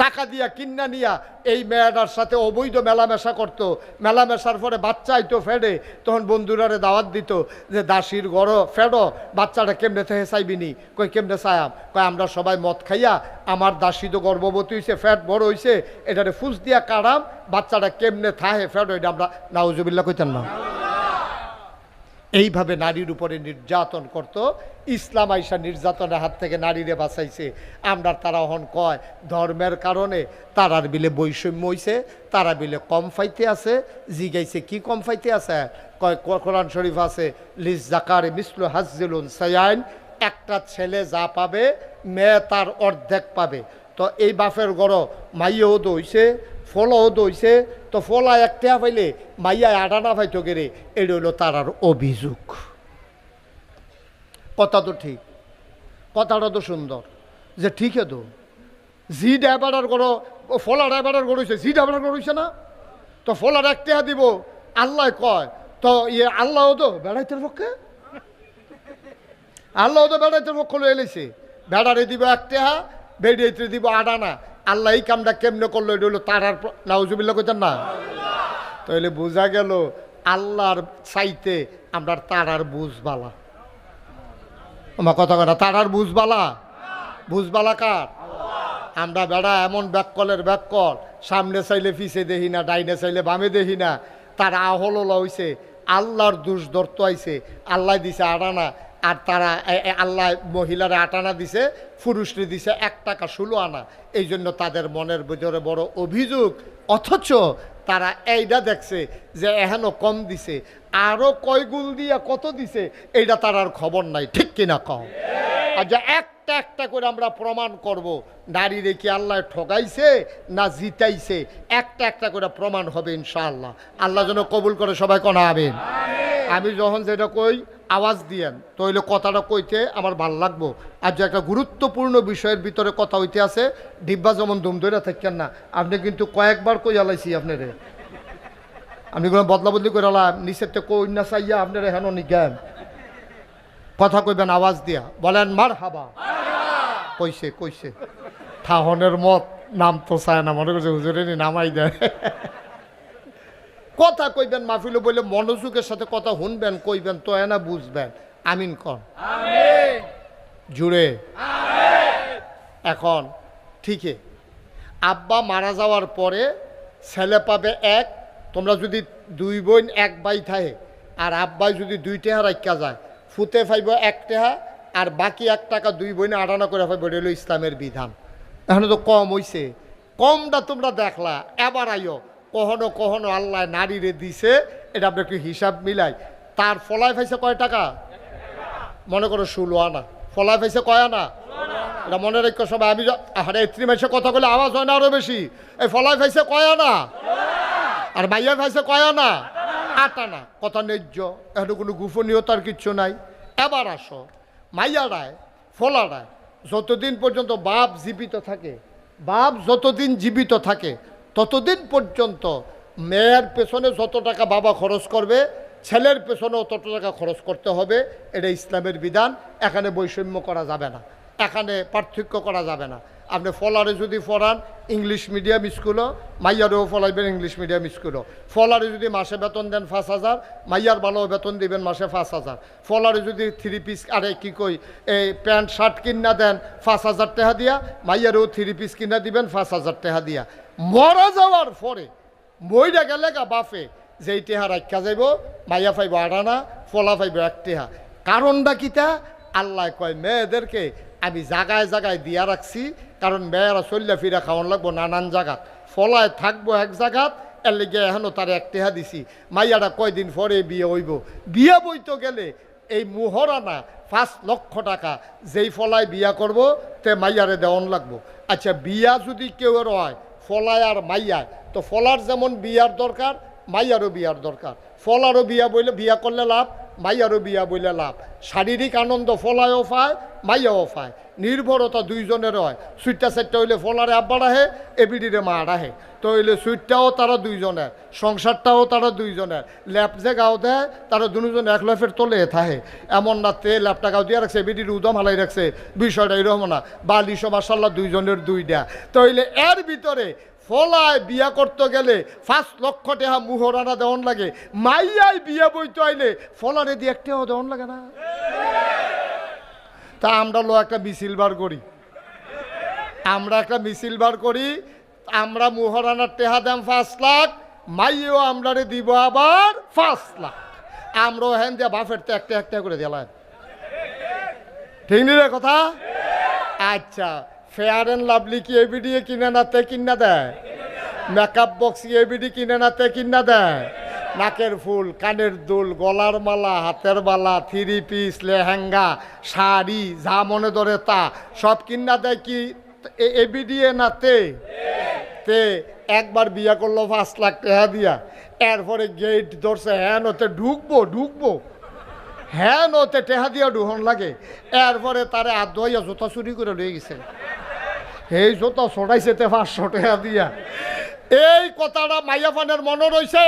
টাকা দিয়া কিন্না নিয়া এই মেয়েটার সাথে অবৈধ মেলামেশা করতো। মেলামেশার পরে বাচ্চা আইতো ফেডে, তখন বন্ধুরারে দাওয়াত দিত যে, দাসির গড় ফেডো, বাচ্চাটা কেমনে থেকে চাইবিনি কই কেমনে চায়াম কয়, আমরা সবাই মদ খাইয়া, আমার দাসী তো গর্ভবতী হয়েছে ফ্যাট বড় হয়েছে এটারে ফুস দিয়া কাড়াম, বাচ্চাটা কেমনে থাহে ফেডো, এটা আমরা নাউজুবিল্লা কইতেন না। এইভাবে নারীর উপরে নির্যাতন করত। ইসলাম আইসা নির্যাতনের হাত থেকে নারীরে বাঁচাইছে। আমরা তারা হন কয়, ধর্মের কারণে তারার বিলে বৈষম্য হইছে, তারা বিলে কম ফাইতে আছে, জিগাইছে কি কম ফাইতে আছে? কয় কোরআন শরীফ আছে লিস জাকার মিসলু হাজিলুন সায়াইন, একটা ছেলে যা পাবে, মেয়ে তার অর্ধেক পাবে। তো এই বাফের গড় মাইয়েও দইছে ফলও দইছে তো ফলা একটা পাইলে মাইয়া আডানা পাইতো গেরে এটা হইল তার আর অভিযোগ। কথা তো ঠিক। কথাটা তো সুন্দর। যে ঠিক তো। জি ড্রাইভারের গড়, ফলা ড্রাইভারের গড় জি ড্রাইভারের গড় হইছে না? তো ফলার একটা দিব, আল্লাহ কয়, তো ইয়ে আল্লাহও তো বেড়াইতে পক্ষে? আল্লাহ তো বেড়াইতে পক্ষ লয়ে এলেছে বেড়ারে দিব একটা বেড়াইতে দিব আডানা আল্লাহ এই কামটা কেমনে করল? এটা হলো তার আর নাউজুবিল্লা কইতেন না? তাহলে বোঝা গেল আল্লাহর চাইতে আমরা তারার বুঝবালা। আমার কথা কথা তারার বুঝবালা? বুঝবালা কার? আমরা বেড়া এমন ব্যাককলের ব্যাককল, সামনে চাইলে পিছে দেখি না, ডাইনে চাইলে বামে দেখি না। তার আহল হইছে, আল্লাহর দুষ ধরত আইছে, আল্লাহ দিছে আটানা আর তারা আল্লাহ মহিলারা আটানা দিছে, পুরুষরে দিছে এক টাকা ষোলো আনা। এই জন্য তাদের মনের ভিতরে বড় অভিযোগ। অথচ তারা এইটা দেখছে যে এহেন কম দিছে। আরও কয় গুল দিয়া কত দিছে এইটা তার আর খবর নাই, ঠিক কিনা কম আর যে একটা একটা করে আমরা প্রমাণ করব, নারীরে কি আল্লাহ ঠগাইছে না জিতাইছে? একটা একটা করে প্রমাণ হবে ইনশাআল্লাহ। আল্লাহ যেন কবুল করে সবাই কনা আমি যখন যেটা কই আওয়াজ দিয়েন। তইলে কথাটা কইতে আমার ভালো লাগবো। আর যে একটা গুরুত্বপূর্ণ বিষয়ের ভিতরে কথা হইতে আছে, ডিব্বা যেমন দুম ধরে থাকেন না, আপনি কিন্তু কয়েকবার কই আলাইছি আপনারে। আপনি কোনো বদলা বদলি করে আলাম নিচের তো কই না চাইয়া আপনারা হেন নিজ্ঞান। কথা কইবেন, আওয়াজ দিয়া। বলেন মার হাবা কইছে কইছে। থাহনের মত নাম তো চায় না, মনে করছে হুজুরে নি নামাই দেয় কথা কইবেন মাহফিলে বলে মনোযোগের সাথে কথা শুনবেন কইবেন তো না বুঝবেন। আমিন কন। জুড়ে। এখন ঠিকই। আব্বা মারা যাওয়ার পরে ছেলে পাবে এক তোমরা যদি দুই বোন এক বাই থাকে আর আব্বাই যদি দুই টেহা রাখা যায় ফুতে ফাইব এক টেহা আর বাকি এক টাকা দুই বোনে আটানা করে ফাইব এটা ইসলামের বিধান। এখন তো কম হইছে। কমটা তোমরা দেখলা এবার আইও। কখনো কখনো আল্লাহ নারীরে দিছে, এটা আপনি একটু হিসাব মিলাই। তার ফলায় ফাইছে কয় টাকা? মনে করো ষোলো আনা। ফলায় ফাইছে কয় আনা? এটা মনে রেখো সবাই, আমি আরে এত্রি মাসে কথা বলে আওয়াজ হয় না আরও বেশি। এই ফলায় ফাইছে কয় আনা? আর মাইয়া ফাইছে কয় আনা? আট আনা। কথা ন্যায্য। এখানে কোনো গোপনীয়তার কিচ্ছু নাই। এবার আসো। মাইয়ারায় ফলারায় যতদিন পর্যন্ত বাপ জীবিত থাকে, বাপ যতদিন জীবিত থাকে ততদিন পর্যন্ত মেয়ের পেছনে যত টাকা বাবা খরচ করবে, ছেলের পেছনেও তত টাকা খরচ করতে হবে এটা ইসলামের বিধান, এখানে বৈষম্য করা যাবে না, এখানে পার্থক্য করা যাবে না। আপনি ফলারে যদি পড়ান, ইংলিশ মিডিয়াম স্কুলও মাইয়ারেও ফলাইবেন ইংলিশ মিডিয়াম স্কুলও ফলারে যদি মাসে বেতন দেন পাঁচ হাজার, মাইয়ার ভালো বেতন দিবেন মাসে পাঁচ হাজার। ফলারে যদি থ্রি পিস আরে কি কই, এই প্যান্ট, শার্ট কিনা দেন পাঁচ হাজার টাকা দিয়া, মাইয়ারেও থ্রি পিস কিনা দিবেন পাঁচ হাজার টাকা দিয়া। মরা যাওয়ার পরে মইরা গেলে গা বাফে যেই টেহা রাখা যাইব, মাইয়া পাইব আড়ানা, ফলা পাইব এক টেহা। কারণটা কিতা? আল্লাহ কয়, মেয়েদেরকে আমি জাগায় জাগায় দিয়া রাখছি, কারণ মেয়েরা চল্লা ফিরা খাওয়ান লাগবো নানান জায়গাত ফলায় থাকব এক জায়গাত এর লেগে এখনও তার এক টেহা দিছি। মাইয়াটা কয়দিন পরে বিয়ে হইব। বিয়ে বইতে গেলে এই মুহরানা পাঁচ লক্ষ টাকা, যেই ফলায় বিয়া করব, তে মাইয়ারে দেওয়ান লাগবো। আচ্ছা বিয়া যদি কেউ হয় ফলায় আর মাইয়ায় তো ফলার যেমন বিয়ার দরকার, মাইয়ারও বিয়ার দরকার। ফলারও বিয়া বইলে বিয়া করলে লাভ মাইয়ারও বিয়া বইলে লাভ। শারীরিক আনন্দ ফলায়ও পায়, মাইয়াও পায়। নির্ভরতা দুইজনের হয়। সুইটটা সেটটা হইলে ফলারে আব্বার আহে এবিডিরে মা আহে তো হইলে সুইটটাও তারা দুইজনের, সংসারটাও তারা দুইজনের। ল্যাপ যে গাও দেয়, তারা দুজন এক ল্যাপের তোলে থাহে এমন না তে ল্যাপটা গাও দিয়ে রাখছে, এবিডির উদম হালাই রাখছে। বিষয়টা এরকম না। বালিশ মাসাল্লাহ দুইজনের দুইটা। তো হইলে এর ভিতরে ফলায় বিয়া করতে গেলে পাঁচ লক্ষ টাকা মুহরানা দেওয়ান লাগে। মাইয়াই বিয়া বইতে আইলে ফলারে দিয়ে একটাও দেওয়ান লাগে না। তা আমরা লো একটা মিছিল বার করি। আমরা একটা মিছিল বার করি, আমরা মুহরানার টেহা দাম পাঁচ লাখ, মাইয়েও আমরারে দিব আবার পাঁচ লাখ। আমরাও হ্যান দিয়া বাফের তো একটা একটা করে দিলাম। ঠিক নি রে কথা? আচ্ছা ফেয়ার অ্যান্ড লাভলি কি এবিডি কিনে না তে কিনা দেয় মেকআপ বক্স কি এবিডি কিনে না তে কিনা দেয় নাকের ফুল কানের দুল গলার মালা হাতের মালা থ্রি পিস লেহেঙ্গা শাড়ি যা মনে ধরে তা সব কিনা দেয় কি এবিডি না তে? তে। একবার বিয়া করল পাঁচ লাখ টাকা দিয়া। এরপরে গেট ধরছে হ্যাঁ ওতে ঢুকবো ঢুকবো। হ্যাঁ নতে টেহা দিয়া ডুহন লাগে। এরপরে তারে হাত ধোয়াইয়া জোতা চুরি করে লয়ে গেছে। এই জোতা ছড়াইছে তে পাঁচশো টাকা দিয়া। এই কথাটা মাইয়া ফানের মনে রইছে?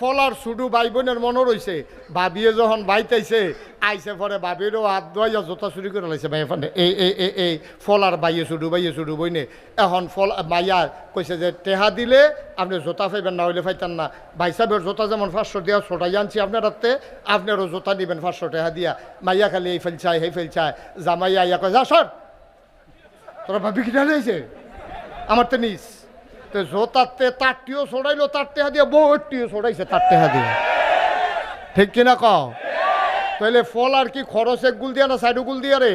ফলার সুডু ভাই বোনের মনে রইছে? ভাবিয়ে যখন বাইতাইছে আইসে পরে ভাবিরও হাত ধোয়াইয়া জোতা চুরি করে লাইছে মাইয়া ফানে এই এই এই এই, ফলার বাইয়ে সুডু বাইয়ে সুডু বইনে। এখন ফল, মাইয়া কইছে যে, টেহা দিলে আপনি জোতা ফাইবেন না, হইলে ফাইতেন না। ভাই সাহেবের জোতা যেমন পাঁচশো দেওয়া ছোটাই আনছি আপনার হাতে, আপনারও জোতা দিবেন পাঁচশো টাকা দিয়া। মাইয়া খালি এই ফেল চায় এই ফেল চায়। জামাইয়া ইয়া কয়, যা সর। তোরা ভাবি কিনা রয়েছে আমার তো নিস। তো জোতাতে তারটিও ছড়াইলো তারতে হা দিয়ে বহুটিও ছড়াইছে তারতে হা দিয়ে। ঠিক কিনা কও? তাহলে ফল আর কি খরচে গুল দিয়া না সাইডু গুল দিয়া রে?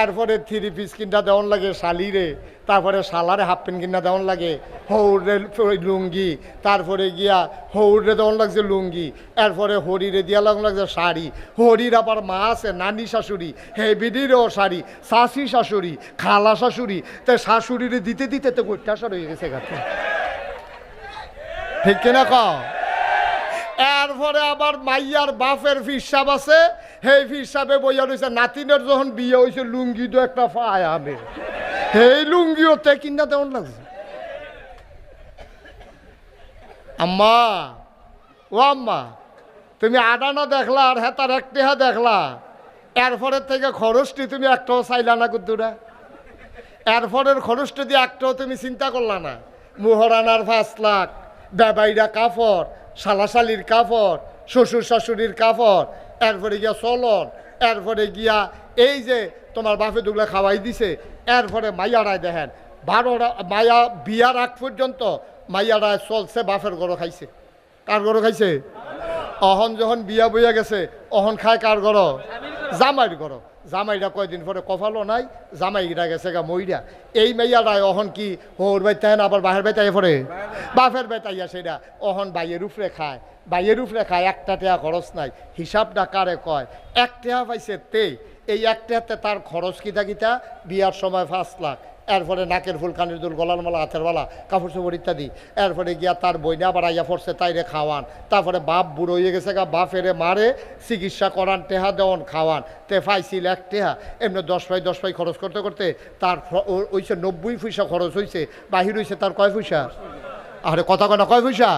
এরপরে থ্রি পিস কিনটা দেওয়ান লাগে শালিরে তারপরে শালারে হাফ প্যান্ট কিনা দেওয়ান লাগে, হৌরে লুঙ্গি, তারপরে গিয়া হৌরে দেওয়ান লাগছে লুঙ্গি, এরপরে হরিরে দিয়া লাগান লাগছে শাড়ি, হরির আবার মা আছে, নানি শাশুড়ি, হেবিডিরও শাড়ি শাশি শাশুড়ি, খালা শাশুড়ি তাই শাশুড়িরে দিতে দিতে তো গোটাশার হয়ে গেছে গাছে ঠিক কিনা কও? এরপরে আবার মাইয়ার বাপের ফিসাব আছে, সেই ফিসাবে বইয়া রয়েছে নাতিনের যখন বিয়ে হয়েছে লুঙ্গি তো একটা পায় আমি সেই লুঙ্গিও তে কিনা তেমন লাগছে। আম্মা, ও আম্মা, তুমি আডানা দেখলা আর হেতার একটিহা দেখলা? এরপরের থেকে খরচটি তুমি একটাও চাইলা না কুদ্দুরা। এরপরের খরচটি দিয়ে একটাও তুমি চিন্তা করলা না। মোহরানার পাঁচ লাখ বেবাইরা কাপড় শালাশালির কাপড় শ্বশুর শাশুড়ির কাপড় এরপরে গিয়া চলন এরপরে গিয়া এই যে তোমার বাপে দুগলা খাওয়াই দিছে, এরপরে মাইয়ারায় দেখেন, বারোটা মায়া বিয়ার আগ পর্যন্ত মাইয়ারায় চলছে বাপের গরো খাইছে। কার গরো খাইছে? অহন যখন বিয়া বইয়া গেছে, অহন খায় কার গরো? জামাইর ঘর জামাইরা কয়দিন পরে কফালো নাই জামাইরা গেছে গা মইরা এই মেয়াটাই অহন কি হোর বাই তাই আবার বাহের বাই তাই পরে বাফের বাপের বেতাইয়া সেটা অহন বাইয়ের উপরে খায় বাইয়ের উপরে খায় একটা টেয়া খরচ নাই। হিসাবটা কারে কয়, এক টেয়া পাইছে তে। এই এক টেয়াতে তার খরচ কিতা কিতা বিয়ার সময় পাঁচ লাখ। এরপরে নাকের ফুল কানের দুল, গলার মালা, হাতের মালা কাপড় চোপড় ইত্যাদি। এরপরে গিয়া তার বইনা আবার আইয়া পড়ছে তাইরে খাওয়ান। তারপরে বাপ বুড়ো হয়ে গেছে গা বাপেরে মারে, চিকিৎসা করান, টেহা দেওয়ান, খাওয়ান। তে ফাইছিল এক টেহা, এমনি দশ পাই দশ পাই খরচ করতে করতে তার ওইসে নব্বই পয়সা খরচ হয়েছে বাহির হয়েছে তার কয় পয়সা? আরে কথা কয় না, কয় পয়সা?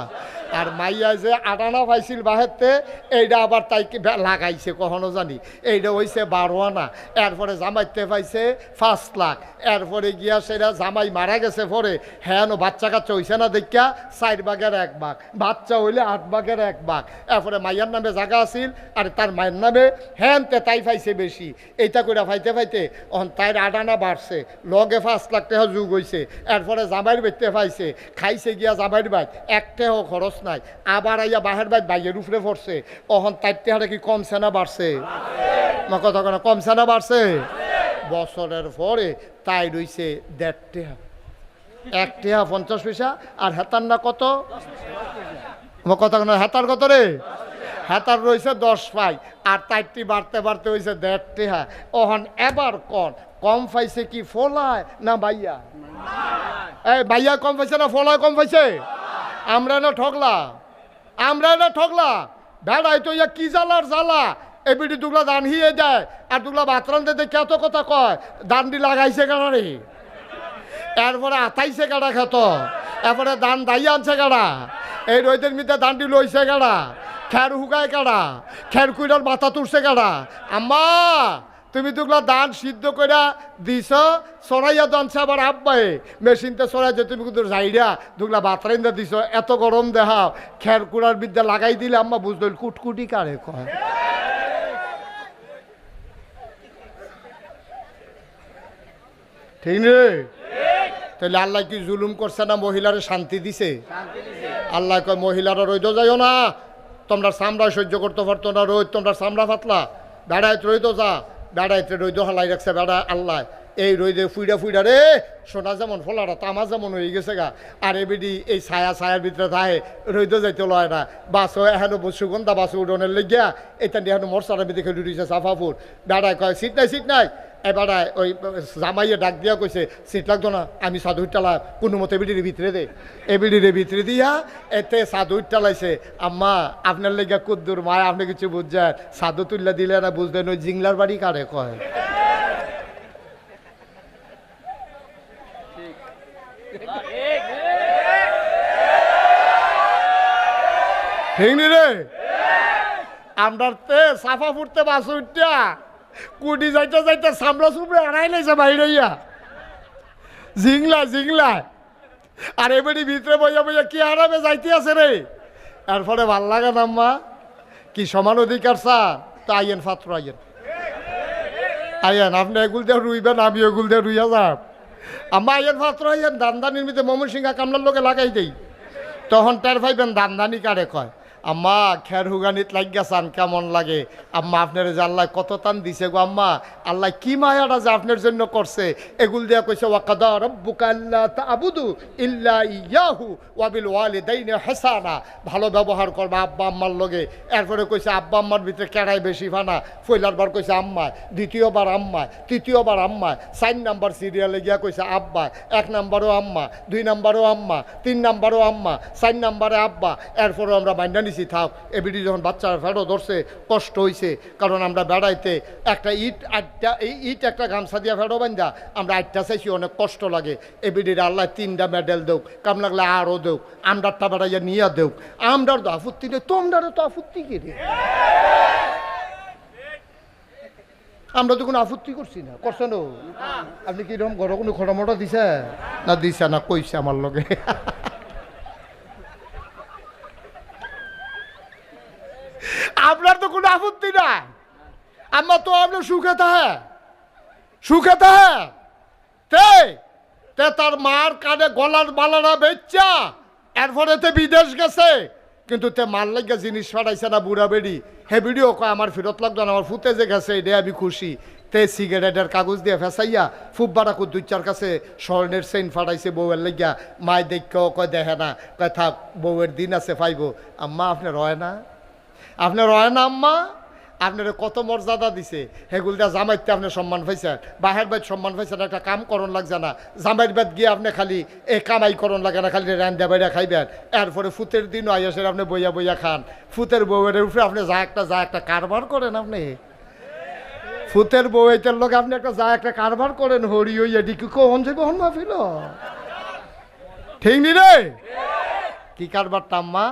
আর মাইয়া যে আটানা পাইছিল বাহেরতে এইটা আবার তাই লাগাইছে, কখনো জানি। এইটা হইছে বারো আনা এরপরে জামাইতে পাইছে পাঁচ লাখ। এরপরে গিয়া সেটা জামাই মারা গেছে পরে হ্যাঁ বাচ্চা কাচ্চা হইছে না দেখিয়া চার বাগের এক বাঘ, বাচ্চা হইলে আট বাগের এক বাঘ। এরপরে মাইয়ার নামে জায়গা আছিল, আর তার মায়ের নামে হ্যান তে তাই পাইছে বেশি। এইটা করে ফাইতে ফাইতে অন তাইর আটানা বাড়ছে, লগে পাঁচ লাখ টাকা যুগ হইছে। এরপরে জামাইর বেচতে পাইছে, খাইছে গিয়া জামাইর বাইক একটাও খরচ নাই। আবার আইয়া বাহের বাইক বাইয়ের উপরে পড়ছে। অহন তার টেহাটা কি কমছে না বাড়ছে? মা কথা কেন কমছে না বাড়ছে? বছরের পরে তাই রইছে দেড় টেহা। এক টেহা পঞ্চাশ পয়সা, আর হেতার না কত? আমার কথা কেন হেতার কত রে? হেতার রয়েছে দশ পাই, আর তাইরটি বাড়তে বাড়তে হয়েছে দেড় টেহা। অহন এবার কন, কম পাইছে কি ফলায় না বাইয়া? এই বাইয়া কম পাইছে না ফলায় কম পাইছে? আমরা না ঠকলা আমরা না ঠকলা বেড়াই তো ইয়া কি জ্বালার জ্বালা? এবিডি দুগলা দান হিয়ে যায় আর দুগলা বাতরান দে এত কথা কয় দান্ডি লাগাইছে কেন রে? এরপরে আতাইছে কাটা খেত? এরপরে দান দাই আনছে কাটা এই রইদের মিতে দান্ডি লইছে কাটা খের হুগায় কাটা খের কুইরার মাথা তুলছে কাটা আম্মা! তুমি দুগলা দান সিদ্ধ করে দিছ, সরাইয়া দানছে আবার আব্বাই। মেশিনতে যে তুমি কিন্তু যাইরা দুগলা বাতরাইন্দা দিছ, এত গরম দেখাও। খের কুড়ার বিদ্যা লাগাই দিলে আম্মা বুঝলো কুটকুটি কারে কয়। ঠিক নেই তাহলে আল্লাহ কি জুলুম করছে না মহিলারে শান্তি দিছে? আল্লাহ কয়, মহিলারা রইদ যাইও না। তোমরা চামড়া সহ্য করতে পারতো না রোদ, তোমরা চামড়া ফাতলা বেড়াইতে রইদ যা। বেড়াইতে রইদ, হালাই রাখছে বেড়া, আল্লাহ। এই রইদে ফুইডা ফুইডা রে, সোনা যেমন ফলাটা তামা যেমন হয়ে গেছে গা। আর এবিডি এই ছায়া ছায়ার ভিতরে থাকে, রইদ যাইতে লয় না। বাস এখানে সুগন্ধা বাস উডনের লেগিয়া, এটা নিয়ে এখন মরসারের ভিতরে খেলে উঠেছে সাফাপুর বেড়ায় কয়, সিট নাই সিট নাই। এবারে ওই, জামাইয়ে ডাক দিয়া কইছে সিট লাগতো না আমি সাধুর টালা কোনো মতে এবিডির ভিতরে দে। এ এবিডির ভিতরে দিয়া, এতে সাধুর টালাইছে আম্মা, আপনার লেগে কুদ্দুর মায় আপনি কিছু বুঝছেন সাধু তুল্লা দিলে না বুঝবেন ওই জিংলার বাড়ি কারে কয়। ঠিক রে, আমরার তে সাফা ফুটতে বাস উঠটা কুটি যাইতে যাইতে সামলা সুমড়ে আড়াই লাইছে বাইরে ইয়া। জিংলা জিংলা। আর এবারে ভিতরে বইয়া বইয়া কি আরামে যাইতে আছে রে এরপরে ভালো লাগে না আম্মা? কি সমান অধিকার চা? তা আইয়েন ফাত্র আইয়েন। আইয়েন, আপনি এগুল দিয়ে রুইবেন আমি এগুল দিয়ে রুইয়া যাব আম্মা, আইয়েন ফাত্র আইয়েন দান্দা নির্মিত মমন সিংহা কামলার লোকে লাগাই দেই। তখন টের পাইবেন দান্দানি কারে কয়। আম্মা, খের হুগানিত লাগিয়া চান, কেমন লাগে? আম্মা, আপনার যে আল্লাহ কত টান দিছে গো আম্মা। আল্লাহ কি মায়াটা যে আপনার জন্য করছে? এগুল দিয়া কইছে, ওয়াকাদা রব্বুকা আল্লাহ তাবুদু ইল্লা ইয়াহু ওয়াবিল ওয়ালিদাইনি হাসানা। ভালো ব্যবহার করবা আব্বা আম্মার লগে। এরপরে কইছে, আব্বা আম্মার ভিতরে কেড়াই বেশি ফানা। ফইলার বার কইছে, আম্মা, দ্বিতীয়বার আম্মা, তৃতীয়বার আম্মা। চার নাম্বার সিরিয়ালে গিয়া কইছে, আব্বা, এক নাম্বারও আম্মা, দুই নাম্বারও আম্মা, তিন নাম্বারও আম্মা, চার নাম্বারে আব্বা। এরপরও আমরা মাইন্ডা নিছি থাক, এবিডি যখন বাচ্চার ফেরো ধরছে, কষ্ট হইছে, কারণ আমরা বেড়াইতে একটা ইট, আটটা, এই ইট একটা গামছা দিয়া ফেরো বান্ধা, আমরা আটটা চাইছি, অনেক কষ্ট লাগে। এবিডির আল্লাহ তিনটা মেডেল দেও কাম লাগলে আরও দেও আমরারটা বেড়াইয়া নিয়ে দেও আমরার তো আপত্তি নেই, তোমরারও তো আপত্তি কি রে? আমরা তো কোনো আপত্তি করছি না, করছে না? আপনি কি রকম ঘর কোনো খড়মটা দিছে? না দিছে না, কইছে আমার লগে আপনার তো কোনো আপত্তি নাই। আমার তো আপনার সুখে থাকে। সুখে থাকে। তে তে তার মার কানে গলার মালারা বেচ্চা এরপরে তে বিদেশ গেছে। কিন্তু তে মার লাগে জিনিস ফাটাইছে না বুড়া বেড়ি। হে ভিডিও কয়, আমার ফেরত লাগতো না, আমার ফুতে যে গেছে এটা আমি খুশি। তে সিগারেটের কাগজ দিয়ে ফেসাইয়া ফুব বাড়াকু দুই চার কাছে স্বর্ণের চেইন ফাটাইছে বউয়ের লাগিয়া মায় দেখেও কয়, দেখে না। কয়, থাক, বউয়ের দিন আছে, পাইব। আম্মা, আপনি রয় না? আপনার রয় না আম্মা আপনার কত মর্যাদা দিছে? হেগুলটা জামাইতে আপনি সম্মান পাইছেন। বাহের বাইত সম্মান পাইছেন, একটা কাম করণ লাগছে না। জামাইয়ের বাদ গিয়ে আপনি খালি এ কামাই করণ লাগে না, খালি রান্দা বাইরা খাইবেন। এরপরে ফুতের দিনও আইসেন আপনি বইয়া বইয়া খান। ফুতের বউয়ের উপরে আপনি যা একটা যা একটা কারবার করেন আপনি। ফুতের বউ এইটার লোক আপনি একটা, যা একটা কারবার করেন, হরি ওই এদিকে কখন যে কখন মাফিল। ঠিক নি রে? কি কারবার টাম্মা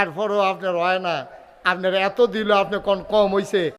এরপরও আপনার হয় না। আপনার এত দিল আপনি কোন কম হইছে?